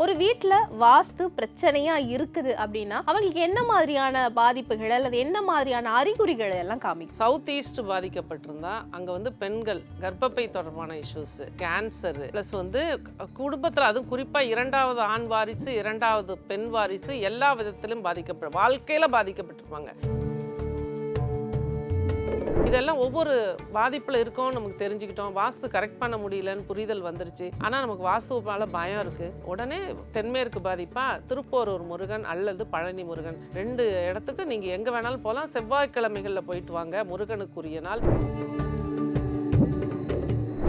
ஒரு வீட்டில் வாஸ்து பிரச்சனையா இருக்குது அப்படின்னா அவங்களுக்கு என்ன மாதிரியான பாதிப்புகள் அல்லது என்ன மாதிரியான அறிகுறிகள் எல்லாம் காமிக்கும்? சவுத் ஈஸ்ட் பாதிக்கப்பட்டிருந்தா அங்கே வந்து பெண்கள் கர்ப்பப்பை தொடர்பான இஷ்யூஸ் கேன்சர் ப்ளஸ் வந்து குடும்பத்தில் அதுவும் குறிப்பாக இரண்டாவது ஆண் வாரிசு இரண்டாவது பெண் வாரிசு எல்லா விதத்திலும் பாதிக்கப்படும் வாழ்க்கையில் பாதிக்கப்பட்டிருப்பாங்க. இதெல்லாம் ஒவ்வொரு பாதிப்பில் இருக்கோம்னு நமக்கு தெரிஞ்சுக்கிட்டோம். வாஸ்து கரெக்ட் பண்ண முடியலன்னு புரிதல் வந்துருச்சு. ஆனால் நமக்கு வாஸ்து மேலே பயம் இருக்குது உடனே தென்மேற்கு பாதிப்பா திருப்போரூர் முருகன் அல்லது பழனி முருகன். ரெண்டு இடத்துக்கு நீங்கள் எங்கே வேணாலும் போகலாம் செவ்வாய்க்கிழமைகளில் போயிட்டு வாங்க. முருகனுக்குரிய நாள்.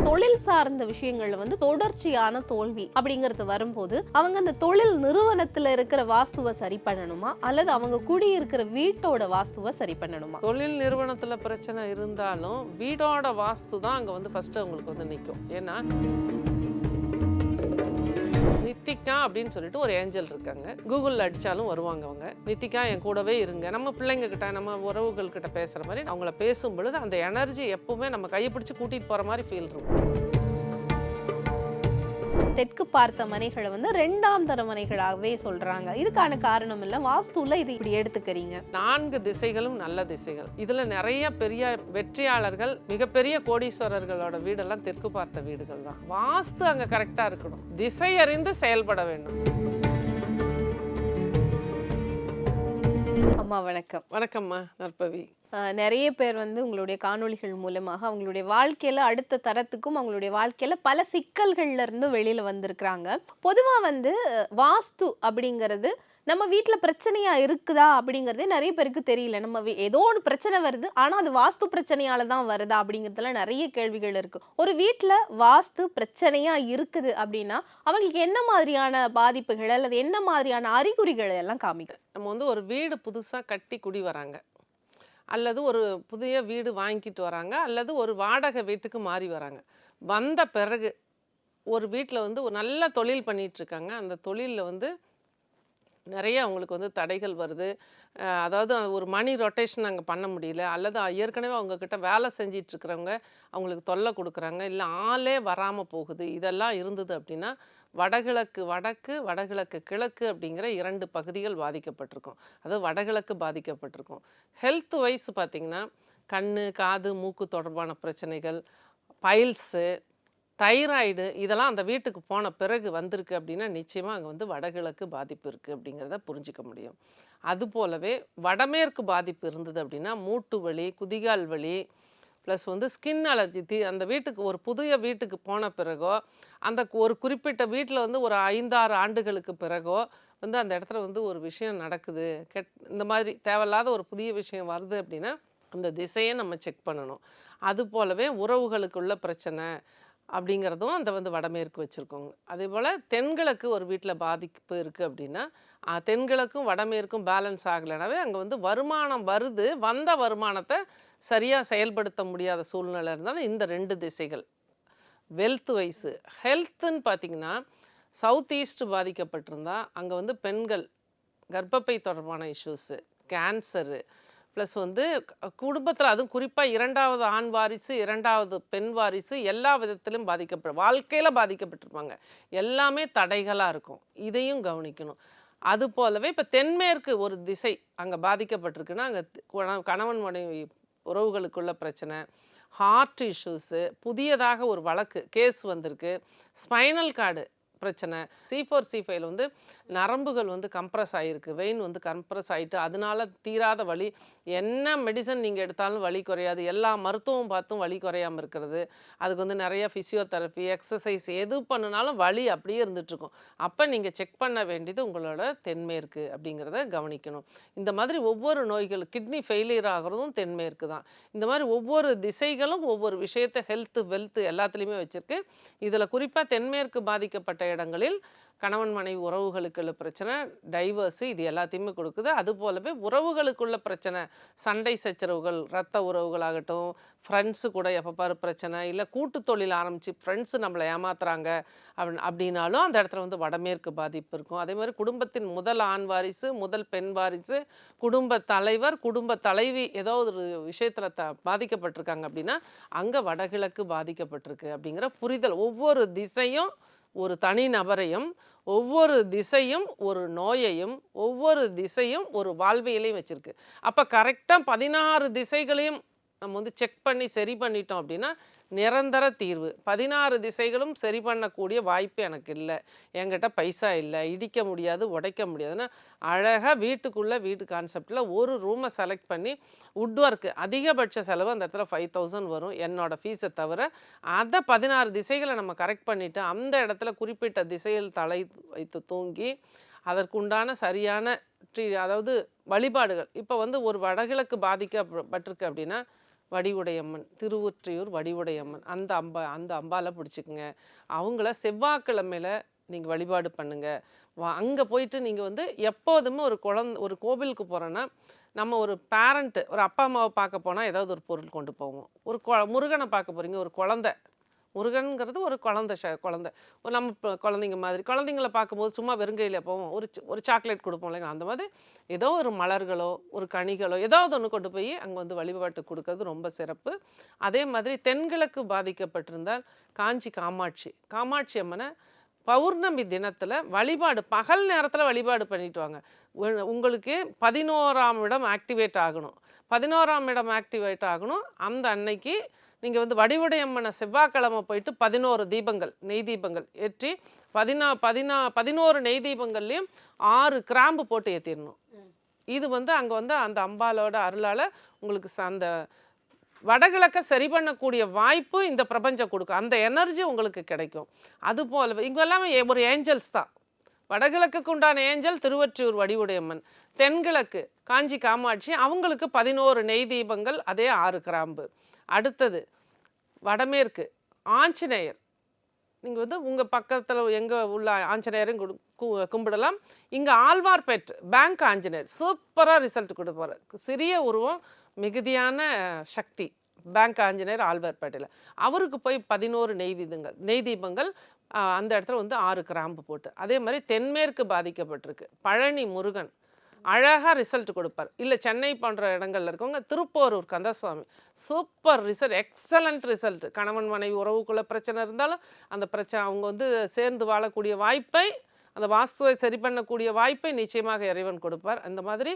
தொழில் சார்ந்த விஷயங்கள்ல வந்து தொடர்ச்சியான தோல்வி அப்படிங்கிறது வரும்போது அவங்க அந்த தொழில் நிறுவனத்துல இருக்கிற வாஸ்துவை சரி பண்ணணுமா? அல்லது அவங்க குடியிருக்கிற வீட்டோட வாஸ்துவை சரி பண்ணணுமா? தொழில் நிறுவனத்தில் பிரச்சனை இருந்தாலும் வீடோட வாஸ்து தான் அங்கே வந்து ஃபஸ்ட்டு அவங்களுக்கு வந்து நிற்கும் ஏன்னா நித்திகா அப்படின்னு சொல்லிட்டு ஒரு ஏஞ்சல் இருக்காங்க. கூகுளில் அடித்தாலும் வருவாங்க அவங்க. நித்திகா என் கூடவே இருங்க. நம்ம பிள்ளைங்க கிட்ட நம்ம உறவுகள் கிட்ட பேசுகிற மாதிரி அவங்கள பேசும் பொழுது அந்த எனர்ஜி எப்பவுமே நம்ம கையை பிடிச்சி கூட்டிகிட்டு போகிற மாதிரி ஃபீல் இருக்கும். தெற்கு பார்த்த மனைகளை வந்து ரெண்டாம் தர மனைகளாகவே சொல்றாங்க. இதுக்கான காரணம் இல்ல. வாஸ்துல இது இப்படி எடுத்துக்கிறீங்க. நான்கு திசைகளும் நல்ல திசைகள். இதில் நிறைய பெரிய வெற்றியாளர்கள் மிகப்பெரிய கோடீஸ்வரர்களோட வீடெல்லாம் தெற்கு பார்த்த வீடுகள் தான். வாஸ்து அங்கே கரெக்டாக இருக்கணும். திசை அறிந்து செயல்பட வேண்டும். அம்மா வணக்கம். வணக்கம்மா நற்பவி. நிறைய பேர் வந்து உங்களுடைய காணொளிகள் மூலமாக அவங்களுடைய வாழ்க்கையில் அடுத்த தரத்துக்கும் அவங்களுடைய வாழ்க்கையில் பல சிக்கல்கள்ல இருந்து வெளியில் வந்திருக்கிறாங்க. பொதுவாக வந்து வாஸ்து அப்படிங்கிறது நம்ம வீட்டில் பிரச்சனையாக இருக்குதா அப்படிங்கிறதே நிறைய பேருக்கு தெரியல. நம்ம ஏதோ ஒரு பிரச்சனை வருது ஆனால் அது வாஸ்து பிரச்சனையால தான் வருதா அப்படிங்கிறதுல நிறைய கேள்விகள் இருக்குது ஒரு வீட்டில் வாஸ்து பிரச்சனையாக இருக்குது அப்படின்னா அவங்களுக்கு என்ன மாதிரியான பாதிப்புகள் அல்லது என்ன மாதிரியான அறிகுறிகள் எல்லாம் காமிக்கும்? நம்ம வந்து ஒரு வீடு புதுசாக கட்டி குடி வராங்க. அல்லது ஒரு புதிய வீடு வாங்கிட்டு வராங்க அல்லது ஒரு வாடகை வீட்டுக்கு மாறி வராங்க. வந்த பிறகு ஒரு வீட்டில் வந்து ஒரு நல்ல தொழில் பண்ணிகிட்ருக்காங்க அந்த தொழிலில் வந்து நிறைய அவங்களுக்கு வந்து தடைகள் வருது. அதாவது ஒரு மணி ரொட்டேஷன் அங்கே பண்ண முடியல. அல்லது ஏற்கனவே அவங்கக்கிட்ட வேலை செஞ்சிட்ருக்கிறவங்க அவங்களுக்கு தொல்லை கொடுக்குறாங்க. இல்லை ஆளே வராமல் போகுது. இதெல்லாம் இருந்தது அப்படின்னா வடகிழக்கு வடக்கு வடகிழக்கு கிழக்கு அப்படிங்கிற இரண்டு பகுதிகள் பாதிக்கப்பட்டிருக்கும். அதாவது வடகிழக்கு பாதிக்கப்பட்டிருக்கும். ஹெல்த் வைஸ் பார்த்திங்கன்னா கண் காது மூக்கு தொடர்பான பிரச்சனைகள் பைல்ஸு தைராய்டு இதெல்லாம் அந்த வீட்டுக்கு போன பிறகு வந்திருக்கு அப்படின்னா நிச்சயமாக அங்கே வந்து வடகிழக்கு பாதிப்பு இருக்குது அப்படிங்கிறத புரிஞ்சிக்க முடியும். அது போலவே வடமேற்கு பாதிப்பு இருந்தது அப்படின்னா மூட்டு வலி குதிகால் வலி ப்ளஸ் வந்து ஸ்கின் அலர்ஜி. தி அந்த வீட்டுக்கு ஒரு புதிய வீட்டுக்கு போன பிறகோ அந்த ஒரு குறிப்பிட்ட வீட்டில் வந்து ஒரு ஐந்தாறு ஆண்டுகளுக்கு பிறகோ வந்து அந்த இடத்துல வந்து ஒரு விஷயம் நடக்குது. கெட் இந்த மாதிரி தேவையில்லாத ஒரு புதிய விஷயம் வருது அப்படின்னா அந்த திசையை நம்ம செக் பண்ணணும். அது போலவே உறவுகளுக்குள்ள பிரச்சனை அப்படிங்கிறதும் அந்த வந்து வடமேற்கு வச்சுருக்கோங்க. அதே போல் தென்கிழக்கு ஒரு வீட்டில் பாதிப்பு இருக்குது அப்படின்னா தென்கிழக்கும் வடமேற்கும் பேலன்ஸ் ஆகலைனாவே அங்கே வந்து வருமானம் வருது வந்த வருமானத்தை சரியாக செயல்படுத்த முடியாத சூழ்நிலை இருந்தாலும் இந்த ரெண்டு திசைகள். வெல்த் வைஸு ஹெல்த்துன்னு பார்த்தீங்கன்னா சவுத் ஈஸ்ட் பாதிக்கப்பட்டிருந்தால் அங்கே வந்து பெண்கள் கர்ப்பப்பை தொடர்பான இஷ்யூஸு கேன்சரு ப்ளஸ் வந்து குடும்பத்தில் அதுவும் குறிப்பாக இரண்டாவது ஆண் வாரிசு இரண்டாவது பெண் வாரிசு எல்லா விதத்திலும் பாதிக்கப்படும் வாழ்க்கையில் பாதிக்கப்பட்டிருப்பாங்க. எல்லாமே தடைகளாக இருக்கும். இதையும் கவனிக்கணும். அது போலவே இப்போ தென்மேற்கு ஒரு திசை அங்கே பாதிக்கப்பட்டிருக்குன்னா அங்கே கணவன் மனைவி உறவுகளுக்குள்ள பிரச்சனை ஹார்ட் இஷ்யூஸு புதியதாக ஒரு வழக்கு கேஸ் வந்திருக்கு. ஸ்பைனல் கார்டு பிரச்சனை. சி ஃபோர் சி ஃபைவ்ல வந்து நரம்புகள் வந்து கம்ப்ரஸ் ஆகிருக்கு வெயின் வந்து கம்ப்ரஸ் ஆகிட்டு அதனால தீராத வலி. என்ன மெடிசன் நீங்கள் எடுத்தாலும் வலி குறையாது. எல்லா மருத்துவம் பார்த்தும் வலி குறையாமல் இருக்கிறது. அதுக்கு வந்து நிறைய ஃபிசியோதெரப்பி எக்ஸசைஸ் எது பண்ணினாலும் வலி அப்படியே இருந்துகிட்ருக்கும் அப்போ நீங்கள் செக் பண்ண வேண்டியது உங்களோட தென்மேற்கு அப்படிங்கிறத கவனிக்கணும். இந்த மாதிரி ஒவ்வொரு நோய்கள் கிட்னி ஃபெயிலியர் ஆகிறதும் தென்மேற்கு தான். இந்த மாதிரி ஒவ்வொரு திசைகளும் ஒவ்வொரு விஷயத்தை ஹெல்த்து வெல்த்து எல்லாத்துலேயுமே வச்சுருக்கு. இதில் குறிப்பாக தென்மேற்கு பாதிக்கப்பட்ட இடங்களில் கணவன் மனைவி உறவுகளுக்குள்ள பிரச்சனை டைவர்ஸு இது எல்லாத்தையுமே கொடுக்குது. அது போலவே உறவுகளுக்குள்ள பிரச்சனை சண்டை சச்சரவுகள் ரத்த உறவுகளாகட்டும் ஃப்ரெண்ட்ஸு கூட எப்போ பாரு பிரச்சனை இல்லை கூட்டு தொழில் ஆரம்பித்து ஃப்ரெண்ட்ஸு நம்மளை ஏமாத்துறாங்க அப்படி அப்படின்னாலும் அந்த இடத்துல வந்து வடமேற்கு பாதிப்பு இருக்கும். அதே மாதிரி குடும்பத்தின் முதல் ஆண் வாரிசு முதல் பெண் வாரிசு குடும்ப தலைவர் குடும்ப தலைவி ஏதோ ஒரு விஷயத்தில் த பாதிக்கப்பட்டிருக்காங்க அப்படின்னா அங்கே வடகிழக்கு பாதிக்கப்பட்டிருக்கு அப்படிங்கிற புரிதல். ஒவ்வொரு திசையும் ஒரு தனி நபரையும் ஒவ்வொரு திசையும் ஒரு நோயையும் ஒவ்வொரு திசையும் ஒரு வாழ்வியலையும் வச்சுருக்கு. அப்போ கரெக்டாக பதினாறு திசைகளையும் நம்ம வந்து செக் பண்ணி சரி பண்ணிட்டோம் அப்படின்னா நிரந்தர தீர்வு. பதினாறு திசைகளும் சரி பண்ணக்கூடிய வாய்ப்பு எனக்கு இல்லை. என்கிட்ட பைசா இல்லை. இடிக்க முடியாது உடைக்க முடியாதுன்னா அழகாக வீட்டுக்குள்ளே வீட்டு கான்செப்டில் ஒரு ரூமை செலக்ட் பண்ணி உட் ஒர்க்கு அதிகபட்ச செலவு அந்த இடத்துல ஃபைவ் தௌசண்ட் வரும். என்னோடய ஃபீஸை தவிர அதை பதினாறு திசைகளை நம்ம கரெக்ட் பண்ணிவிட்டு அந்த இடத்துல குறிப்பிட்ட திசையில் தலை வைத்து தூங்கி அதற்குண்டான சரியான ட்ரீ அதாவது வழிபாடுகள். இப்போ வந்து ஒரு வடகிழக்கு பாதிக்கப்பட்டிருக்கு அப்படின்னா வடிவுடையம்மன் திருவொற்றியூர் வடிவுடையம்மன். அந்த அம்பா அந்த அம்பால பிடிச்சிக்குங்க. அவங்கள செவ்வாய்க்கிழமையில நீங்கள் வழிபாடு பண்ணுங்க. வா அங்கே போயிட்டு நீங்கள் வந்து எப்போதுமே ஒரு குழந்த ஒரு கோவிலுக்கு போகிறோன்னா நம்ம ஒரு பேரண்ட்டு ஒரு அப்பா அம்மாவை பார்க்க போனால் ஏதாவது ஒரு பொருள் கொண்டு போவோம். ஒரு கொ முருகனை பார்க்க போகிறீங்க ஒரு குழந்தை. முருகன்கிறது ஒரு குழந்த ஷ குழந்தை. ஒரு நம்ம இப்போ குழந்தைங்க மாதிரி. குழந்தைங்கள பார்க்கும்போது சும்மா வெறுங்கையில் போவோம் ஒரு ஒரு சாக்லேட் கொடுப்போம் இல்லைங்க அந்த மாதிரி ஏதோ ஒரு மலர்களோ ஒரு கனிகளோ ஏதாவது ஒன்று கொண்டு போய் அங்கே வந்து வழிபாட்டு கொடுக்கறது ரொம்ப சிறப்பு. அதே மாதிரி தென்கிழக்கு பாதிக்கப்பட்டிருந்தால் காஞ்சி காமாட்சி. காமாட்சி அம்மனை பௌர்ணமி தினத்தில் வழிபாடு பகல் நேரத்தில் வழிபாடு பண்ணிட்டு வாங்க. உங்களுக்கு பதினோராம் இடம் ஆக்டிவேட் ஆகணும். பதினோராம் இடம் ஆக்டிவேட் ஆகணும். அந்த அன்னைக்கு நீங்கள் வந்து வடிவுடையம்மனை செவ்வாய்க்கிழமை போயிட்டு பதினோரு தீபங்கள் நெய் தீபங்கள் ஏற்றி பதினா பதினா பதினோரு நெய் தீபங்கள்லேயும் ஆறு கிராம்பு போட்டு ஏற்றிடணும் இது வந்து அங்கே வந்து அந்த அம்பாலோட அருளால் உங்களுக்கு ச- அந்த வடகிழக்க சரி பண்ணக்கூடிய வாய்ப்பு இந்த பிரபஞ்சம் கொடுக்கும். அந்த எனர்ஜி உங்களுக்கு கிடைக்கும். அது போல இங்கே எல்லாமே ஒரு ஏஞ்சல்ஸ் தான். வடகிழக்குக்கு உண்டான ஏஞ்சல் திருவற்றியூர் வடிவுடையம்மன் தென்கிழக்கு காஞ்சி காமாட்சி அவங்களுக்கு பதினோரு நெய் தீபங்கள் அதே ஆறு கிராம்பு. அடுத்தது வடமேற்கு ஆஞ்சநேயர். நீங்கள் வந்து உங்கள் பக்கத்தில் எங்கே உள்ள ஆஞ்சநேயரும் குடு- கும்பிடலாம். இங்கே ஆழ்வார்பேட் பேங்க் ஆஞ்சநேயர். சூப்பராக ரிசல்ட் கொடுப்பார் சிறிய உருவம் மிகுதியான சக்தி. பேங்க் ஆஞ்சநேயர் ஆழ்வார்பேட்டையில். அவருக்கு போய் பதினோரு நெய் தீபங்கள் நெய் தீபங்கள் அந்த இடத்துல வந்து ஆறு கிராம்பு போட்டு. அதே மாதிரி தென்மேற்கு பாதிக்கப்பட்டிருக்கு. பழனி முருகன் அழகாக ரிசல்ட் கொடுப்பார். இல்லை சென்னை போன்ற இடங்கள்ல இருக்கவங்க Thiruporur Kandaswamy super result excellent result கணவன் மனைவி உறவுக்குள்ள பிரச்சனை இருந்தாலும் அந்த பிரச்சனை அவங்க வந்து சேர்ந்து வாழக்கூடிய வாய்ப்பை அந்த வாஸ்துவை சரி பண்ணக்கூடிய வாய்ப்பை நிச்சயமாக இறைவன் கொடுப்பார். அந்த மாதிரி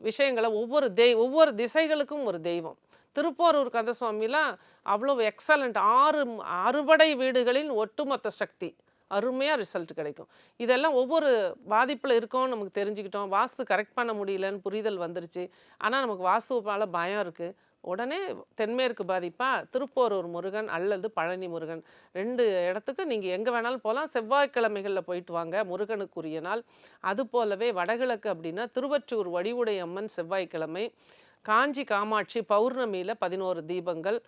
விஷயங்களை ஒவ்வொரு தெய் ஒவ்வொரு திசைகளுக்கும் ஒரு தெய்வம். திருப்போரூர் கந்தசுவாமிலாம் அவ்வளோ எக்ஸலண்ட் ஆறு அறுபடை வீடுகளின் ஒட்டுமொத்த சக்தி. அருமையாக ரிசல்ட் கிடைக்கும். இதெல்லாம் ஒவ்வொரு பாதிப்பில் இருக்கோம்னு நமக்கு தெரிஞ்சுக்கிட்டோம். வாஸ்து கரெக்ட் பண்ண முடியலன்னு புரிதல் வந்துருச்சு. ஆனால் நமக்கு வாஸ்து மேலே பயம் இருக்குது உடனே தென்மேற்கு பாதிப்பா திருப்போரூர் முருகன் அல்லது பழனி முருகன். ரெண்டு இடத்துக்கு நீங்கள் எங்கே வேணாலும் போகலாம் செவ்வாய்க்கிழமைகளில் போயிட்டு வாங்க. முருகனுக்குரிய நாள். அது போலவே வடகிழக்கு அப்படின்னா திருவற்றூர் வடிவுடை அம்மன் செவ்வாய்க்கிழமை. காஞ்சி காமாட்சி பௌர்ணமியில் பதினோரு தீபங்கள்.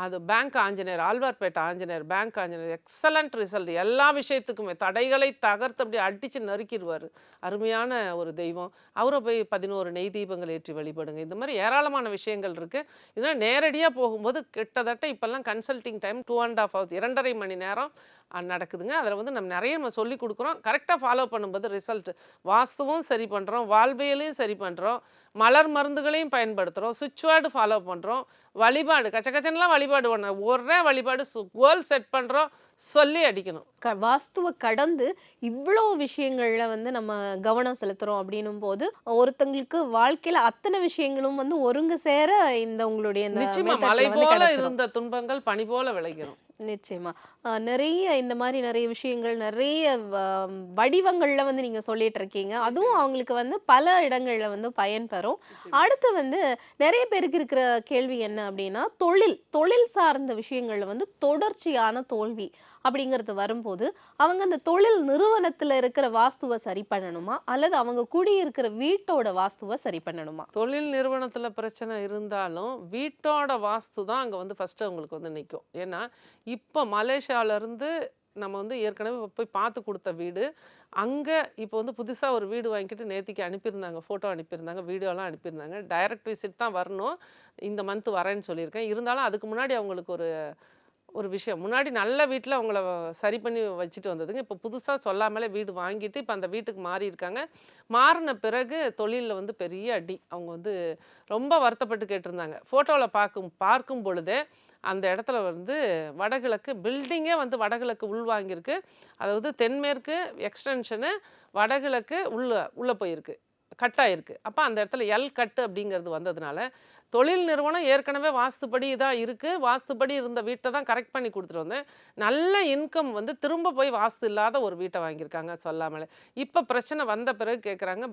அது bank Anjaneyar Alwarpet Anjaneyar bank Anjaneyar excellent result எல்லா விஷயத்துக்குமே தடைகளை தகர்த்து அப்படியே அடித்து நறுக்கிடுவார். அருமையான ஒரு தெய்வம். அவரை போய் பதினோரு நெய் தீபங்கள் ஏற்றி வழிபடுங்க. இந்த மாதிரி ஏராளமான விஷயங்கள் இருக்குது இதெல்லாம் நேரடியாக போகும்போது கிட்டத்தட்ட இப்போல்லாம் consulting time two and half hours இரண்டரை மணி நேரம் நடக்குதுங்க. அதில் வந்து நம்ம நிறைய நம்ம சொல்லி கொடுக்குறோம். கரெக்டாக ஃபாலோ பண்ணும்போது ரிசல்ட் வாஸ்துவும் சரி பண்ணுறோம் வாழ்வியலையும் சரி பண்ணுறோம் மலர் மருந்துகளையும் பயன்படுத்துகிறோம் சுவிட்ச் வேர்டு ஃபாலோ பண்ணுறோம் வழிபாடு கச்ச கச்சன்லாம் வழிபாடு பண்ண ஒரே வழிபாடு கோல் செட் பண்ணுறோம் சொல்லி அடிக்கணும். க- வாஸ்துவை கடந்து இவ்வளோ விஷயங்கள்ல வந்து நம்ம கவனம் செலுத்துறோம் அப்படின்னும் போது ஒருத்தங்களுக்கு வாழ்க்கையில அத்தனை விஷயங்களும் வந்து ஒருங்கு சேர இந்த உங்களுடைய மலை போல. இருந்த துன்பங்கள் பனி போல விளைகிறோம். நிச்சயமா. நிறைய இந்த மாதிரி நிறைய விஷயங்கள் நிறைய வடிவங்கள்ல வந்து நீங்க சொல்லிட்டு இருக்கீங்க அதுவும் அவங்களுக்கு வந்து பல இடங்கள்ல வந்து பயன்பெறும் அடுத்து வந்து நிறைய பேருக்கு இருக்கிற கேள்வி என்ன அப்படின்னா தொழில். தொழில் சார்ந்த விஷயங்கள்ல வந்து தொடர்ச்சியான தோல்வி. அப்படிங்கிறது வரும்போது அவங்க அந்த தொழில் நிறுவனத்துல இருக்கிற வாஸ்துவை சரி பண்ணணுமா? அல்லது அவங்க குடியிருக்கிற வீட்டோட வாஸ்துவை சரி பண்ணணுமா? தொழில் நிறுவனத்துல பிரச்சனை இருந்தாலும் வீட்டோட வாஸ்து தான் அங்க வந்து ஃபர்ஸ்ட் அவங்களுக்கு வந்து நிற்கும் ஏன்னா இப்போ மலேசியால இருந்து நம்ம வந்து ஏற்கனவே போய் பார்த்து கொடுத்த வீடு. அங்கே இப்போ வந்து புதுசாக ஒரு வீடு வாங்கிட்டு நேத்திக்கு அனுப்பியிருந்தாங்க ஃபோட்டோ அனுப்பியிருந்தாங்க வீடியோலாம் அனுப்பியிருந்தாங்க. டைரக்ட் விசிட் தான் வரணும். இந்த மந்த் வரேன்னு சொல்லியிருக்கேன். இருந்தாலும் அதுக்கு முன்னாடி அவங்களுக்கு ஒரு ஒரு விஷயம். முன்னாடி நல்ல வீட்டில் அவங்கள சரி பண்ணி வச்சுட்டு வந்ததுங்க. இப்போ புதுசாக சொல்லாமலே வீடு வாங்கிட்டு இப்போ அந்த வீட்டுக்கு மாறி இருக்காங்க. மாறின பிறகு தொழிலில் வந்து பெரிய அடி. அவங்க வந்து ரொம்ப வருத்தப்பட்டு கேட்டிருந்தாங்க. ஃபோட்டோவில் பார்க்கும் பார்க்கும் பொழுதே அந்த இடத்துல வந்து வடகிழக்கு பில்டிங்கே வந்து வடகிழக்கு உள்வாங்கியிருக்கு அதாவது தென்மேற்கு எக்ஸ்டென்ஷனு வடகிழக்கு உள்ள உள்ளே போயிருக்கு. கட் ஆயிருக்கு அப்போ அந்த இடத்துல எல் கட்டு அப்படிங்கிறது வந்ததுனால தொழில் நிறுவனம் ஏற்கனவே வாஸ்துப்படி இதாக இருக்குது வாஸ்துப்படி இருந்த வீட்டை தான் கரெக்ட் பண்ணி கொடுத்துட்டு வந்தேன். நல்ல இன்கம் வந்து திரும்ப போய் வாஸ்து இல்லாத ஒரு வீட்டை வாங்கியிருக்காங்க சொல்லாமலே. இப்போ பிரச்சனை வந்த பிறகு கேட்குறாங்க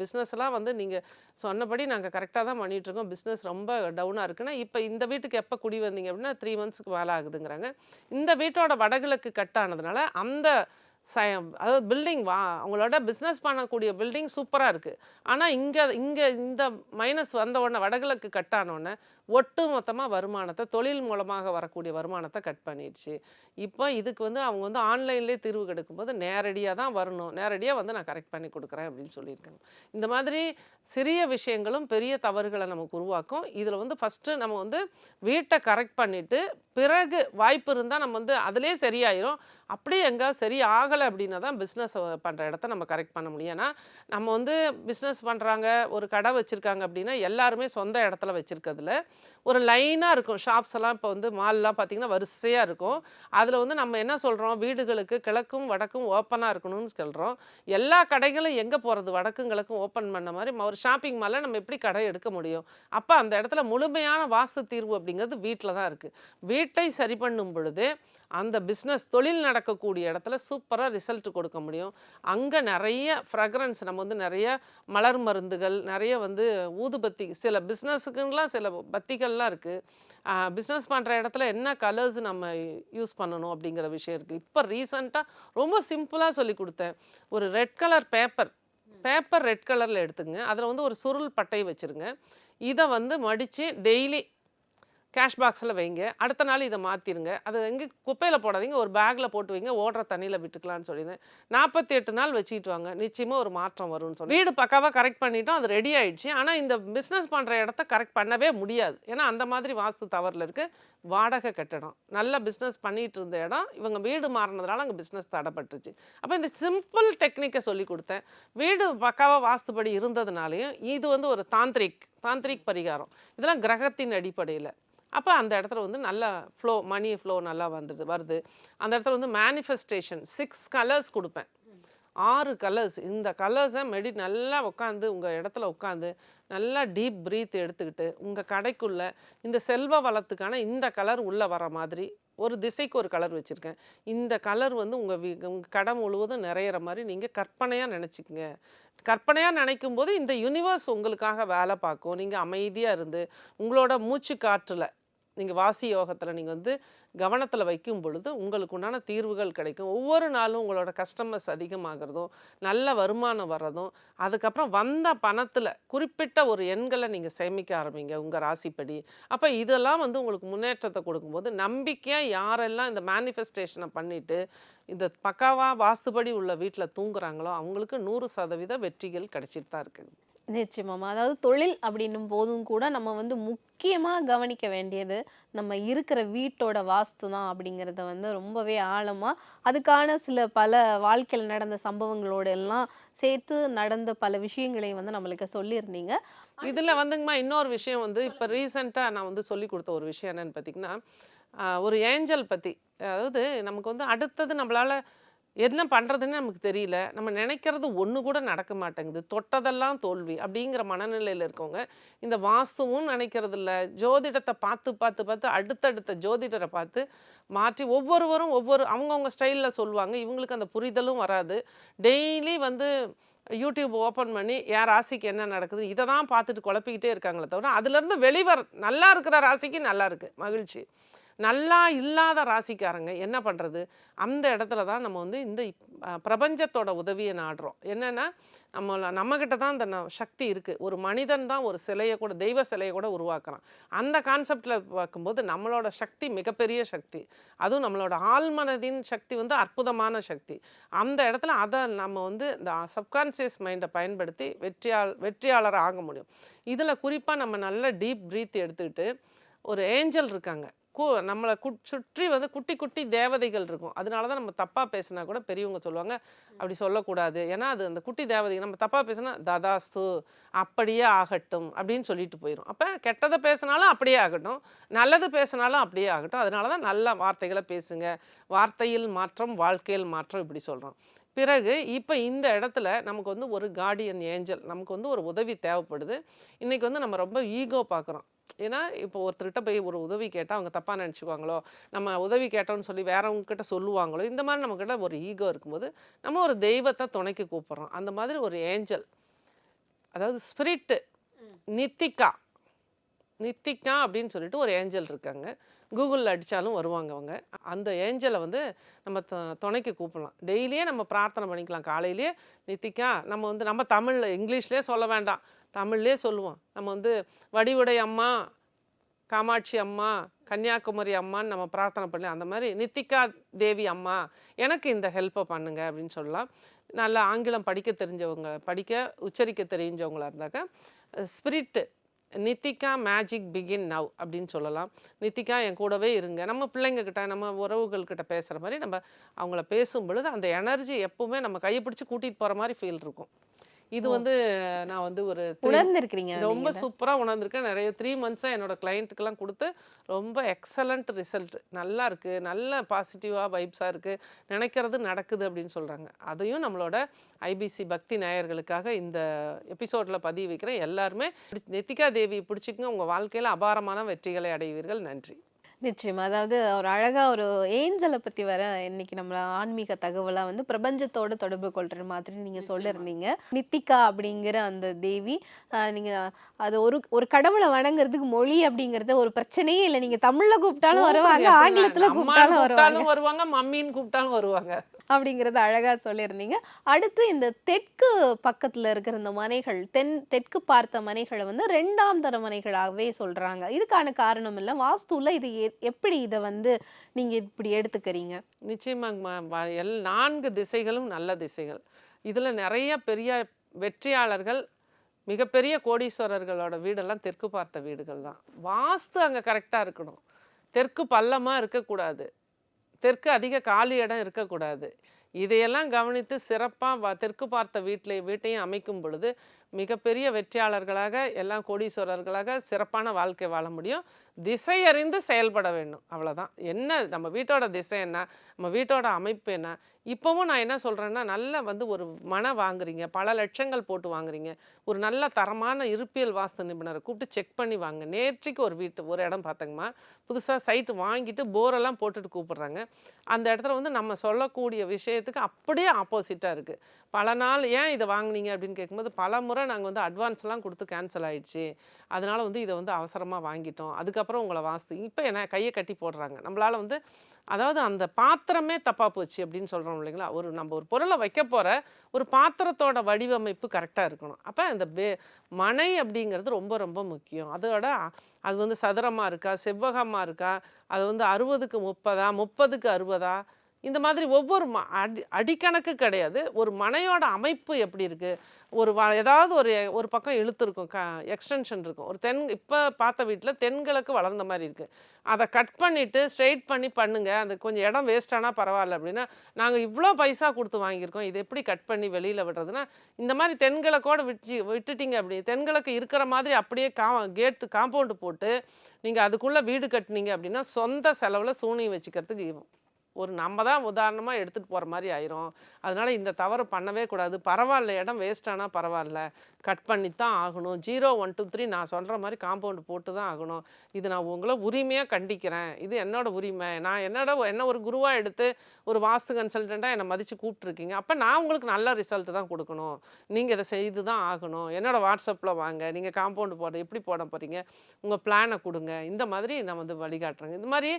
பிஸ்னஸ்லாம் வந்து நீங்கள் சொன்னபடி நாங்கள் கரெக்டாக தான் பண்ணிகிட்ருக்கோம் பிஸ்னஸ் ரொம்ப டவுனாக இருக்குன்னா இப்போ இந்த வீட்டுக்கு எப்போ குடி வந்தீங்க அப்படின்னா த்ரீ மந்த்ஸ்க்கு வேலை ஆகுதுங்கிறாங்க. இந்த வீட்டோட வடகிழக்கு கட் ஆனதுனால அந்த ச அதாவது பில்டிங் வா? அவங்களோட பிஸ்னஸ் பண்ணக்கூடிய பில்டிங் சூப்பராக இருக்குது ஆனால் இங்கே இங்கே இந்த மைனஸ் வந்த உடனே வடகிழக்கு கட் ஆன ஒட்டுமொத்தமாக ஒட்டு மொத்தமாக வருமானத்தை தொழில் மூலமாக வரக்கூடிய வருமானத்தை கட் பண்ணிடுச்சு. இப்போ இதுக்கு வந்து அவங்க வந்து ஆன்லைன்லேயே தீர்வு கிடைக்கும்போது நேரடியாக தான் வரணும். நேரடியாக வந்து நான் கரெக்ட் பண்ணி கொடுக்குறேன் அப்படின்னு சொல்லியிருக்காங்க. இந்த மாதிரி சிறிய விஷயங்களும் பெரிய தவறுகளை நமக்கு உருவாக்கும். இதில் வந்து ஃபஸ்ட்டு நம்ம வந்து வீட்டை கரெக்ட் பண்ணிவிட்டு பிறகு வாய்ப்பு இருந்தால் நம்ம வந்து அதிலே சரியாயிரும். அப்படியே எங்கே சரி ஆகலை அப்படின்னா தான் பிஸ்னஸ் பண்ணுற இடத்த நம்ம கரெக்ட் பண்ண முடியும். ஏன்னா நம்ம வந்து பிஸ்னஸ் பண்ணுறாங்க ஒரு கடை வச்சுருக்காங்க அப்படின்னா எல்லாருமே சொந்த இடத்துல வச்சுருக்கிறதுல ஒரு லைனாக இருக்கும். ஷாப்ஸ் எல்லாம் இப்போ வந்து மால்லாம் பார்த்தீங்கன்னா வரிசையாக இருக்கும். அதில் வந்து நம்ம என்ன சொல்கிறோம் வீடுகளுக்கு கிழக்கும் வடக்கும் ஓப்பனாக இருக்கணும்னு சொல்கிறோம் எல்லா கடைகளும் எங்கே போகிறது வடக்கும் கிழக்கும் ஓப்பன் பண்ண மாதிரி ஒரு ஷாப்பிங் மாலில் நம்ம எப்படி கடை எடுக்க முடியும்? அப்போ அந்த இடத்துல முழுமையான வாஸ்து தீர்வு அப்படிங்கிறது வீட்டில் தான் இருக்குது வீட்டை சரி பண்ணும் பொழுது அந்த பிஸ்னஸ் தொழில் நடக்கக்கூடிய இடத்துல சூப்பராக ரிசல்ட் கொடுக்க முடியும். அங்கே நிறைய ஃப்ரக்ரன்ஸ் நம்ம வந்து நிறைய மலர் மருந்துகள் நிறைய வந்து ஊதுபத்தி சில பிஸ்னஸுக்குலாம் சில கத்திகள்லாம் இருக்குது பிஸ்னஸ் பண்ணுற இடத்துல என்ன கலர்ஸ் நம்ம யூஸ் பண்ணணும் அப்படிங்கிற விஷயம் இருக்குது இப்போ ரீசண்டாக ரொம்ப சிம்பிளாக சொல்லி கொடுத்தேன். ஒரு red colour paper paper red கலரில் எடுத்துங்க. அதில் வந்து ஒரு சுருள் பட்டை வச்சுருங்க. இதை வந்து மடித்து டெய்லி கேஷ் பாக்ஸில் வைங்க. அடுத்த நாள் இதை மாற்றிடுங்க அதை எங்கே குப்பையில் போடாதீங்க. ஒரு பேக்கில் போட்டு வைங்க. ஓடுற தண்ணியில் விட்டுக்கலாம்னு சொல்லியிருந்தேன் நாற்பத்தி எட்டு நாள் வச்சுக்கிட்டு வாங்க. நிச்சயமாக ஒரு மாற்றம் வரும்னு சொல்லி. வீடு பக்காவாக கரெக்ட் பண்ணிட்டோம். அது ரெடி ஆயிடுச்சு. ஆனால் இந்த பிஸ்னஸ் பண்ணுற இடத்த கரெக்ட் பண்ணவே முடியாது. ஏன்னா அந்த மாதிரி வாஸ்து தவறில் இருக்குது வாடகை கட்டடம் நல்ல பிஸ்னஸ் பண்ணிகிட்டு இருந்த இடம். இவங்க வீடு மாறினதுனால அங்கே பிஸ்னஸ் தடைப்பட்டுருச்சு. அப்போ இந்த சிம்பிள் டெக்னிக்கை சொல்லி கொடுத்தேன். வீடு பக்காவாக வாஸ்துபடி இருந்ததுனாலையும் இது வந்து ஒரு தாந்திரிக் தாந்திரிக் பரிகாரம். இதெல்லாம் கிரகத்தின் அடிப்படையில். அப்போ அந்த இடத்துல வந்து நல்ல ஃப்ளோ மணி ஃப்ளோ நல்லா வந்துடுது வருது. அந்த இடத்துல வந்து மேனிஃபெஸ்டேஷன் சிக்ஸ் கலர்ஸ் கொடுப்பேன். ஆறு கலர்ஸ் இந்த கலர்ஸை மெடி நல்லா உட்காந்து உங்கள் இடத்துல உட்காந்து நல்லா டீப் ப்ரீத் எடுத்துக்கிட்டு உங்கள் கடைக்குள்ள இந்த செல்வ வளத்துக்கான இந்த கலர் உள்ளே வர மாதிரி ஒரு திசைக்கு ஒரு கலர் வச்சுருக்கேன். இந்த கலர் வந்து உங்கள் வீ உங்கள் கடை முழுவதும் நிறையிற மாதிரி நீங்கள் கற்பனையாக நினச்சிக்கங்க. கற்பனையாக நினைக்கும் போது இந்த யூனிவர்ஸ் உங்களுக்காக வேலை பார்க்கும். நீங்கள் அமைதியாக இருந்து உங்களோட மூச்சு காற்றில் நீங்கள் வாசி யோகத்தில் நீங்கள் வந்து கவனத்தில் வைக்கும் பொழுது உங்களுக்கு உண்டான தீர்வுகள் கிடைக்கும். ஒவ்வொரு நாளும் உங்களோட கஸ்டமர்ஸ் அதிகமாகிறதும் நல்ல வருமானம் வர்றதும் அதுக்கப்புறம் வந்த பணத்தில் குறிப்பிட்ட ஒரு எண்களை நீங்கள் சேமிக்க ஆரம்பிங்க உங்கள் ராசிப்படி. அப்போ இதெல்லாம் வந்து உங்களுக்கு முன்னேற்றத்தை கொடுக்கும்போது நம்பிக்கையாக யாரெல்லாம் இந்த மேனிஃபெஸ்டேஷனை பண்ணிவிட்டு இந்த பக்காவாக வாஸ்துபடி உள்ள வீட்டில் தூங்குறாங்களோ அவங்களுக்கு நூறு சதவீத வெற்றிகள் கிடைச்சிட்டு தான் இருக்குது நிச்சயமாமா அதாவது தொழில் அப்படின்னும் போதும் கூட நம்ம வந்து முக்கியமாக கவனிக்க வேண்டியது நம்ம இருக்கிற வீட்டோட வாஸ்து தான் அப்படிங்கிறத வந்து ரொம்பவே ஆழமாக அதுக்கான சில பல வாழ்க்கையில் நடந்த சம்பவங்களோட எல்லாம் சேர்த்து நடந்த பல விஷயங்களையும் வந்து நம்மளுக்கு சொல்லியிருந்தீங்க. இதில் வந்துங்கம்மா இன்னொரு விஷயம் வந்து இப்போ ரீசெண்டாக நான் வந்து சொல்லி கொடுத்த ஒரு விஷயம் என்னன்னு பார்த்தீங்கன்னா ஒரு ஏஞ்சல் பற்றி அதாவது நமக்கு வந்து அடுத்தது நம்மளால் என்ன பண்ணுறதுன்னு நமக்கு தெரியல. நம்ம நினைக்கிறது ஒன்று கூட நடக்க மாட்டேங்குது. தொட்டதெல்லாம் தோல்வி அப்படிங்கிற மனநிலையில் இருக்கவங்க இந்த வாஸ்துவும் நினைக்கிறது இல்லை. ஜோதிடத்தை பார்த்து பார்த்து பார்த்து அடுத்தடுத்த ஜோதிடரை பார்த்து மாற்றி ஒவ்வொருவரும் ஒவ்வொரு அவங்கவுங்க ஸ்டைலில் சொல்லுவாங்க. இவங்களுக்கு அந்த புரிதலும் வராது. டெய்லி வந்து யூடியூப் ஓப்பன் பண்ணி யார் ராசிக்கு என்ன நடக்குது இதை தான் பார்த்துட்டு குழப்பிக்கிட்டே இருக்காங்களே தவிர அதுலேருந்து வெளிவர நல்லா இருக்கிற ராசிக்கு நல்லா இருக்குது மகிழ்ச்சி. நல்லா இல்லாத ராசிக்காரங்க என்ன பண்ணுறது அந்த இடத்துல தான் நம்ம வந்து இந்த பிரபஞ்சத்தோட உதவியை நாடுறோம். என்னென்னா நம்ம நம்மக்கிட்ட தான் அந்த ந- சக்தி இருக்குது ஒரு மனிதன் தான் ஒரு சிலையை கூட தெய்வ சிலையை கூட உருவாக்குறான். அந்த கான்செப்டில் பார்க்கும்போது நம்மளோட சக்தி மிகப்பெரிய சக்தி. அதுவும் நம்மளோட ஆழ்மனதின் சக்தி வந்து அற்புதமான சக்தி. அந்த இடத்துல அதை நம்ம வந்து இந்த சப்கான்சியஸ் மைண்டை பயன்படுத்தி வெற்றியாள் வெற்றியாளர் ஆக முடியும். இதில் குறிப்பாக நம்ம நல்ல டீப் ப்ரீத் எடுத்துக்கிட்டு ஒரு ஏஞ்சல் இருக்காங்க. கு நம்மளை கு சுற்றி வந்து குட்டி குட்டி தேவதைகள் இருக்கும். அதனால தான் நம்ம தப்பாக பேசினா கூட பெரியவங்க சொல்லுவாங்க அப்படி சொல்லக்கூடாது. ஏன்னா அது அந்த குட்டி தேவதைகள் நம்ம தப்பாக பேசினா ததாஸ்து அப்படியே ஆகட்டும் அப்படின்னு சொல்லிட்டு போயிடும் அப்போ கெட்டதை பேசினாலும் அப்படியே ஆகட்டும் நல்லது பேசினாலும் அப்படியே ஆகட்டும். அதனால தான் நல்ல வார்த்தைகளை பேசுங்க. வார்த்தையில் மாற்றம் வாழ்க்கையில் மாற்றம் இப்படி சொல்கிறோம் பிறகு இப்போ இந்த இடத்துல நமக்கு வந்து ஒரு கார்டியன் ஏஞ்சல் நமக்கு வந்து ஒரு உதவி தேவைப்படுது. இன்றைக்கி வந்து நம்ம ரொம்ப ஈகோ பார்க்குறோம் ஏன்னா இப்போ ஒருத்தர்கிட்ட போய் ஒரு உதவி கேட்டால் அவங்க தப்பாக நினச்சிக்குவாங்களோ நம்ம உதவி கேட்டோம்னு சொல்லி வேறவங்க கிட்ட சொல்லுவாங்களோ இந்த மாதிரி நம்மக்கிட்ட ஒரு ஈகோ இருக்கும்போது நம்ம ஒரு தெய்வத்தை துணைக்கு கூப்பிட்றோம். அந்த மாதிரி ஒரு ஏஞ்சல் அதாவது ஸ்பிரிட்டு நித்திகா நித்திகா அப்படின்னு சொல்லிட்டு ஒரு ஏஞ்சல் இருக்காங்க. கூகுளில் அடித்தாலும் வருவாங்க அவங்க. அந்த ஏஞ்சலை வந்து நம்ம த- துணைக்கு கூப்பிடலாம். டெய்லியே நம்ம பிரார்த்தனை பண்ணிக்கலாம். காலையிலேயே நித்திகா நம்ம வந்து நம்ம தமிழில் இங்கிலீஷ்லேயே சொல்ல வேண்டாம். தமிழ்லேயே சொல்லுவோம். நம்ம வந்து வடிவுடை அம்மா காமாட்சி அம்மா கன்னியாகுமரி அம்மான்னு நம்ம பிரார்த்தனை பண்ணி அந்த மாதிரி நித்திகா தேவி அம்மா எனக்கு இந்த ஹெல்ப்பை பண்ணுங்க அப்படின்னு சொல்லலாம். நல்லா ஆங்கிலம் படிக்க தெரிஞ்சவங்க படிக்க உச்சரிக்க தெரிஞ்சவங்களாக இருந்தாக்க spirit Nithika magic begin now அப்படின்னு சொல்லலாம். நித்திகா என் கூடவே இருங்க. நம்ம பிள்ளைங்கக்கிட்ட நம்ம உறவுகள்கிட்ட பேசுகிற மாதிரி நம்ம அவங்கள பேசும் பொழுது அந்த எனர்ஜி எப்பவுமே நம்ம கையை பிடிச்சி கூட்டிகிட்டு போகிற மாதிரி ஃபீல் இருக்கும். இது வந்து நான் வந்து ஒரு உணர்ந்திருக்கிறீங்க ரொம்ப. சூப்பராக உணர்ந்திருக்கேன். நிறைய த்ரீ மந்த்ஸாக என்னோட கிளைண்ட்டுக்கெல்லாம் கொடுத்து ரொம்ப எக்ஸலண்ட் ரிசல்ட் நல்லா இருக்குது நல்ல பாசிட்டிவாக வைப்ஸாக இருக்குது நினைக்கிறது நடக்குது அப்படின்னு சொல்கிறாங்க அதையும் நம்மளோட ஐபிசி பக்தி நேயர்களுக்காக இந்த எபிசோடில் பதிவு வைக்கிறேன். எல்லாருமே நெத்திகா தேவி பிடிச்சிக்கங்க. உங்கள் வாழ்க்கையில் அபாரமான வெற்றிகளை அடைவீர்கள். நன்றி. நிச்சயமா. அதாவது ஒரு அழகா ஒரு ஏஞ்சலை பத்தி வர இன்னைக்கு நம்ம ஆன்மீக தகவலா வந்து பிரபஞ்சத்தோட தொடர்பு கொள்ற மாதிரி நீங்க சொல்லிருந்தீங்க. நித்திகா அப்படிங்கிற அந்த தேவி நீங்க அது ஒரு ஒரு கடவுளை வணங்குறதுக்கு மொழி அப்படிங்கறது ஒரு பிரச்சனையே இல்லை. நீங்க தமிழ்ல கூப்பிட்டாலும் வருவாங்க ஆங்கிலத்துல கூப்பிட்டாலும் வருவாங்க மம்மின்னு கூப்பிட்டாலும் வருவாங்க. அப்படிங்கிறத அழகாக சொல்லியிருந்தீங்க. அடுத்து இந்த தெற்கு பக்கத்தில் இருக்கிற இந்த மனைகள் தென் தெற்கு பார்த்த மனைகளை வந்து ரெண்டாம் தர மனைகளாகவே சொல்கிறாங்க இதுக்கான காரணம் இல்லை. வாஸ்துவில் இது எப்படி இதை வந்து நீங்கள் இப்படி எடுத்துக்கிறீங்க? நிச்சயமாக எல் நான்கு திசைகளும் நல்ல திசைகள். இதில் நிறைய பெரிய வெற்றியாளர்கள் மிகப்பெரிய கோடீஸ்வரர்களோட வீடெல்லாம் தெற்கு பார்த்த வீடுகள் தான் வாஸ்து அங்கே கரெக்டாக இருக்கணும். தெற்கு பள்ளமாக இருக்கக்கூடாது. தெற்கு அதிக காலி இடம் இருக்கக்கூடாது. இதையெல்லாம் கவனித்து சிறப்பாக தெற்கு பார்த்த வீட்டில் வீட்டையும் அமைக்கும் பொழுது மிகப்பெரிய வெற்றியாளர்களாக எல்லாம் கோடீஸ்வரர்களாக சிறப்பான வாழ்க்கை வாழ முடியும். திசை அறிந்து செயல்பட வேண்டும். அவ்வளோதான் என்ன நம்ம வீட்டோட திசை என்ன? நம்ம வீட்டோட அமைப்பு என்ன? இப்போவும் நான் என்ன சொல்கிறேன்னா நல்லா வந்து ஒரு மனை வாங்குறீங்க. பல லட்சங்கள் போட்டு வாங்குறீங்க. ஒரு நல்ல தரமான இருப்பியல் வாஸ்து நிபுணரை கூப்பிட்டு செக் பண்ணி வாங்க. நேற்றுக்கு ஒரு வீட்டு ஒரு இடம் பார்த்தங்கம்மா. புதுசாக சைட்டு வாங்கிட்டு போரெல்லாம் போட்டுட்டு கூப்பிட்றாங்க. அந்த இடத்துல வந்து நம்ம சொல்லக்கூடிய விஷயத்துக்கு அப்படியே ஆப்போசிட்டாக இருக்குது பல நாள் ஏன் இதை வாங்குனீங்க அப்படின்னு கேட்கும்போது பல முறை நாங்கள் வந்து அட்வான்ஸ்லாம் கொடுத்து கேன்சல் ஆகிடுச்சு அதனால் வந்து இதை வந்து அவசரமாக வாங்கிட்டோம். அதுக்கப்புறம் உங்களை வாஸ்து இப்போ என்ன கையை கட்டி போடுறாங்க. நம்மளால் வந்து அதாவது அந்த பாத்திரமே தப்பாக போச்சு அப்படின்னு சொல்கிறோம் இல்லைங்களா? ஒரு நம்ம ஒரு பொருளை வைக்க போகிற ஒரு பாத்திரத்தோட வடிவமைப்பு கரெக்டாக இருக்கணும். அப்போ இந்த பே மனை அப்படிங்கிறது ரொம்ப ரொம்ப முக்கியம். அதோட அது வந்து சதுரமாக இருக்கா? செவ்வகமாக இருக்கா? அது வந்து அறுபதுக்கு முப்பதா? முப்பதுக்கு அறுபதா? இந்த மாதிரி ஒவ்வொரு ம அடி அடிக்கணக்கு கிடையாது. ஒரு மனையோட அமைப்பு எப்படி இருக்குது ஒரு வ ஏதாவது ஒரு ஒரு பக்கம் இழுத்து இருக்கும் க எக்ஸ்டென்ஷன் இருக்கும். ஒரு தென் இப்போ பார்த்த வீட்டில் தென்கிழக்கு வளர்ந்த மாதிரி இருக்குது அதை கட் பண்ணிவிட்டு ஸ்ட்ரெயிட் பண்ணி பண்ணுங்கள் அந்த கொஞ்சம் இடம் வேஸ்ட் ஆனால் பரவாயில்ல அப்படின்னா நாங்கள் இவ்வளோ பைசா கொடுத்து வாங்கியிருக்கோம். இது எப்படி கட் பண்ணி வெளியில் விடுறதுன்னா இந்த மாதிரி தென்கிழக்கோடு விட்டு விட்டுட்டீங்க அப்படி தென்கிழக்கு இருக்கிற மாதிரி அப்படியே கா கேட்டு காம்பவுண்டு போட்டு நீங்கள் அதுக்குள்ளே வீடு கட்டுனீங்க அப்படின்னா சொந்த செலவில் சூனியம் வச்சுக்கிறதுக்கு ஒரு நம்ம தான் உதாரணமாக எடுத்துகிட்டு போகிற மாதிரி ஆயிரும். அதனால் இந்த தவறு பண்ணவே கூடாது. பரவாயில்ல இடம் வேஸ்ட் ஆனால் பரவாயில்ல. கட் பண்ணி தான் ஆகணும். ஜீரோ ஒன் டூ த்ரீ நான் சொல்கிற மாதிரி காம்பவுண்டு போட்டு தான் ஆகணும். இது நான் உங்களை உரிமையாக கண்டிக்கிறேன். இது என்னோட உரிமை. நான் என்னோட என்ன ஒரு குருவாக எடுத்து ஒரு வாஸ்து கன்சல்டண்ட்டாக என்னை மதித்து கூப்பிட்ருக்கீங்க அப்போ நான் உங்களுக்கு நல்ல ரிசல்ட் தான் கொடுக்கணும். நீங்கள் இதை செய்து தான் ஆகணும். என்னோட வாட்ஸ்அப்பில் வாங்க. நீங்கள் காம்பவுண்டு போட எப்படி போட போகிறீங்க உங்கள் பிளானை கொடுங்க. இந்த மாதிரி நான் வந்து வழிகாட்டுறேங்க. இந்த மாதிரி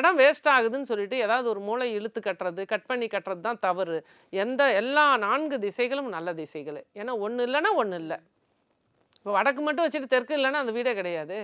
இடம் வேஸ்ட் ஆகுதுன்னு சொல்லிட்டு ஏதாவது ஒரு மூளை இழுத்து கட்டுறது கட் பண்ணி கட்டுறது தான் தவறு. எந்த எல்லா நான்கு திசைகளும் நல்ல திசைகள். ஏன்னா ஒன்று இல்லைன்னா ஒன்று இல்லை. இப்போ வடக்கு மட்டும் வச்சுட்டு தெற்கு இல்லைன்னா அந்த வீடே கிடையாது.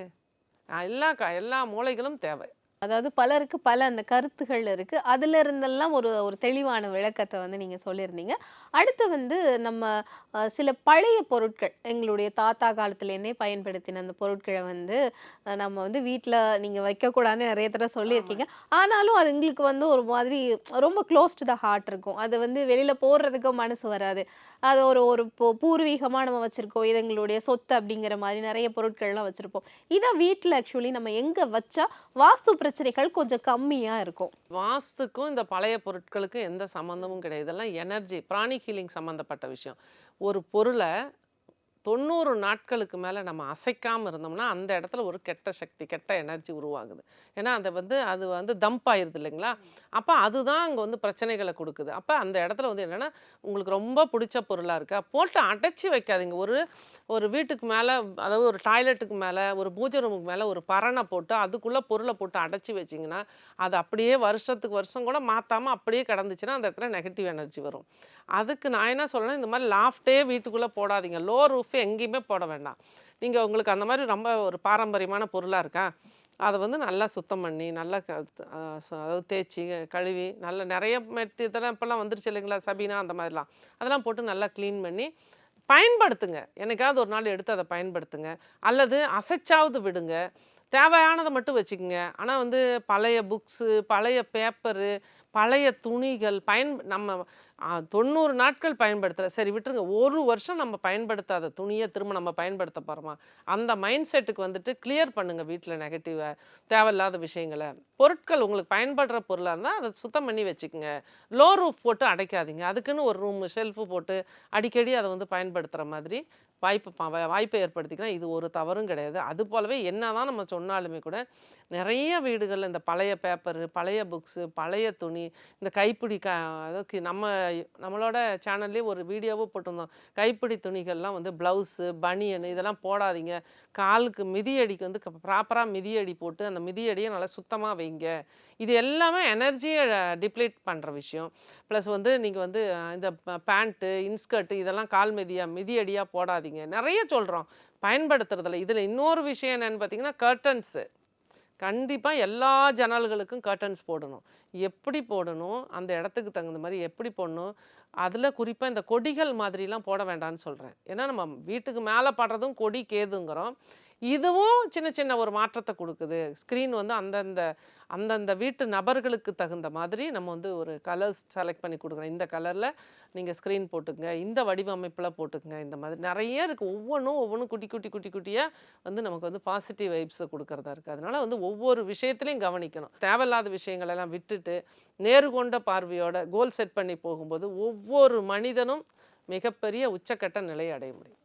எல்லா க எல்லா மூலைகளும் தேவை. அதாவது பலருக்கு பல அந்த கருத்துகள் இருக்கு. அதுல இருந்தெல்லாம் ஒரு ஒரு தெளிவான விளக்கத்தை வந்து நீங்க சொல்லியிருந்தீங்க. அடுத்து வந்து நம்ம சில பழைய பொருட்கள் எங்களுடைய தாத்தா காலத்துலேருந்தே பயன்படுத்தின அந்த பொருட்களை வந்து நம்ம வந்து வீட்டில் நீங்கள் வைக்கக்கூடாதுன்னு நிறைய தடவை சொல்லியிருக்கீங்க. ஆனாலும் அது எங்களுக்கு வந்து ஒரு மாதிரி ரொம்ப க்ளோஸ் டு த ஹார்ட் இருக்கும். அது வந்து வெளியில போடுறதுக்கு மனசு வராது. அது ஒரு ஒரு பூ- பூர்வீகமா நம்ம வச்சிருக்கோம். இது எங்களுடைய சொத்து அப்படிங்கிற மாதிரி நிறைய பொருட்கள்லாம் வச்சிருப்போம். இதை வீட்டில் ஆக்சுவலி நம்ம எங்க வச்சா வாஸ்து பிரச்சனைகள் கொஞ்சம் கம்மியாக இருக்கும். வாஸ்துக்கும் இந்த பழைய பொருட்களுக்கும் எந்த சம்மந்தமும் கிடையாது. இதெல்லாம் எனர்ஜி பிராணி ஹீலிங் சம்மந்தப்பட்ட விஷயம். ஒரு பொருளை தொண்ணூறு நாட்களுக்கு மேலே நம்ம அசைக்காமல் இருந்தோம்னா அந்த இடத்துல ஒரு கெட்ட சக்தி கெட்ட எனர்ஜி உருவாகுது. ஏன்னா அதை வந்து அது வந்து தம்ப் ஆயிருது இல்லைங்களா? அப்போ அதுதான் அங்கே வந்து பிரச்சனைகளை கொடுக்குது. அப்போ அந்த இடத்துல வந்து என்னென்னா உங்களுக்கு ரொம்ப பிடிச்ச பொருளாக இருக்கா. போட்டு அடைச்சி வைக்காதீங்க. ஒரு ஒரு வீட்டுக்கு மேலே அதாவது ஒரு டாய்லெட்டுக்கு மேலே ஒரு பூஜை ரூமுக்கு மேலே ஒரு பரணை போட்டு அதுக்குள்ளே பொருளை போட்டு அடைச்சி வச்சிங்கன்னா அது அப்படியே வருஷத்துக்கு வருஷம் கூட மாற்றாமல் அப்படியே கிடந்துச்சுன்னா அந்த இடத்துல நெகட்டிவ் எனர்ஜி வரும். அதுக்கு நான் என்ன சொல்கிறேன்னா இந்த மாதிரி லாஃப்டே வீட்டுக்குள்ளே போடாதீங்க. லோ ரூஃப் எங்கேயுமே போட வேண்டாம். நீங்கள் உங்களுக்கு அந்த மாதிரி ரொம்ப ஒரு பாரம்பரியமான பொருளாக இருக்கா? அதை வந்து நல்லா சுத்தம் பண்ணி நல்லா க அதாவது தேய்ச்சி கழுவி நல்ல நிறைய மெட்டு இதெல்லாம் இப்போல்லாம் வந்துருச்சு இல்லைங்களா? சபீனா அந்த மாதிரிலாம். அதெல்லாம் போட்டு நல்லா க்ளீன் பண்ணி பயன்படுத்துங்க. என்னைக்காவது ஒரு நாள் எடுத்து அதை பயன்படுத்துங்க. அல்லது அசைச்சாவது விடுங்க. தேவையானதை மட்டும் வச்சுக்கோங்க. ஆனால் வந்து பழைய புக்ஸு பழைய பேப்பரு பழைய துணிகள் பயன் நம்ம தொண்ணூறு நாட்கள் பயன்படுத்துகிற சரி விட்டுருங்க. ஒரு வருஷம் நம்ம பயன்படுத்தாத துணியை திரும்ப நம்ம பயன்படுத்த போகிறோமா அந்த மைண்ட் செட்டுக்கு வந்துட்டு கிளியர் பண்ணுங்கள் வீட்டில் நெகட்டிவை தேவையில்லாத விஷயங்களை. பொருட்கள் உங்களுக்கு பயன்படுற பொருளாக இருந்தால் அதை சுத்தம் பண்ணி வச்சுக்கோங்க. லோ ரூஃப் போட்டு அடைக்காதீங்க. அதுக்குன்னு ஒரு ரூம் ஷெல்ஃபு போட்டு அடிக்கடி அதை வந்து பயன்படுத்துகிற மாதிரி வாய்ப்பு ப- வாய்ப்பை ஏற்படுத்திக்கலாம் இது ஒரு தவறும் கிடையாது. அது போலவே என்னதான் நம்ம சொன்னாலுமே கூட நிறைய வீடுகளில் இந்த பழைய பேப்பரு பழைய புக்ஸு பழைய துணி இந்த கைப்பிடி க நம்ம நம்மளோட சேனல்லே ஒரு வீடியோவும் போட்டிருந்தோம். கைப்பிடி துணிகள்லாம் வந்து ப்ளவுஸு பனியன் இதெல்லாம் போடாதீங்க. காலுக்கு மிதியடிக்கு வந்து ப்ராப்பராக மிதியடி போட்டு அந்த மிதியடியை நல்லா சுத்தமாக வைங்க. இது எல்லாமே எனர்ஜியை டிப்ளேட் பண்ணுற விஷயம். ப்ளஸ் வந்து நீங்கள் வந்து இந்த பேண்ட்டு இன்ஸ்கர்ட்டு இதெல்லாம் கால் மிதியாக மிதியடியாக போடாதீங்க. நிறைய சொல்கிறோம் பயன்படுத்துறதில்ல. இதில் இன்னொரு விஷயம் என்னென்னு பார்த்தீங்கன்னா கர்டன்ஸு கண்டிப்பாக எல்லா ஜன்னல்களுக்கும் கர்டன்ஸ் போடணும். எப்படி போடணும்? அந்த இடத்துக்கு தகுந்த மாதிரி எப்படி போடணும்? அதில் குறிப்பாக இந்த கொடிகள் மாதிரிலாம் போட வேண்டாம்னு சொல்கிறேன் ஏன்னா நம்ம வீட்டுக்கு மேலே படுறதும் கொடி கேதுங்கிறோம். இதுவும் சின்ன சின்ன ஒரு மாற்றத்தை கொடுக்குது. ஸ்க்ரீன் வந்து அந்தந்த அந்தந்த வீட்டு நபர்களுக்கு தகுந்த மாதிரி நம்ம வந்து ஒரு கலர்ஸ் செலக்ட் பண்ணி கொடுக்குறோம். இந்த கலரில் நீங்கள் ஸ்க்ரீன் போட்டுக்கங்க இந்த வடிவமைப்பில் போட்டுக்கங்க இந்த மாதிரி நிறைய இருக்குது ஒவ்வொன்றும் ஒவ்வொன்றும் குட்டி குட்டி குட்டி குட்டியாக வந்து நமக்கு வந்து பாசிட்டிவ் வைப்ஸை கொடுக்குறதா இருக்குது அதனால் வந்து ஒவ்வொரு விஷயத்துலையும் கவனிக்கணும். தேவையில்லாத விஷயங்களெல்லாம் விட்டுட்டு நேர்கொண்ட பார்வையோட கோல் செட் பண்ணி போகும்போது ஒவ்வொரு மனிதனும் மிகப்பெரிய உச்சக்கட்ட நிலையை அடைய முடியும்.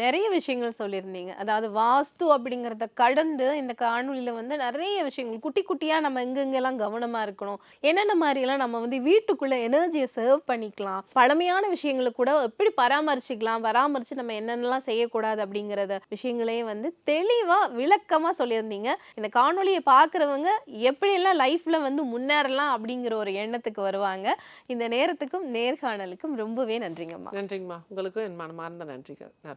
நிறைய விஷயங்கள் சொல்லியிருந்தீங்க. அதாவது வாஸ்து அப்படிங்கிறத கடந்து இந்த காணொலியில் வந்து நிறைய விஷயங்கள் குட்டி குட்டியாக நம்ம எங்கெங்கெல்லாம் கவனமாக இருக்கணும். என்னென்ன மாதிரியெல்லாம் நம்ம வந்து வீட்டுக்குள்ளே எனர்ஜியை சர்வ் பண்ணிக்கலாம் பழமையான விஷயங்களை கூட எப்படி பராமரிச்சுக்கலாம் பராமரித்து நம்ம என்னென்னலாம் செய்யக்கூடாது அப்படிங்கிறத விஷயங்களையும் வந்து தெளிவாக விளக்கமாக சொல்லியிருந்தீங்க. இந்த காணொலியை பார்க்குறவங்க எப்படியெல்லாம் லைஃப்பில் வந்து முன்னேறலாம் அப்படிங்கிற ஒரு எண்ணத்துக்கு வருவாங்க. இந்த நேரத்துக்கும் நேர்காணலுக்கும் ரொம்பவே நன்றிங்கம்மா. நன்றிங்கம்மா. உங்களுக்கும் என் மனமார்ந்த நன்றிகள்.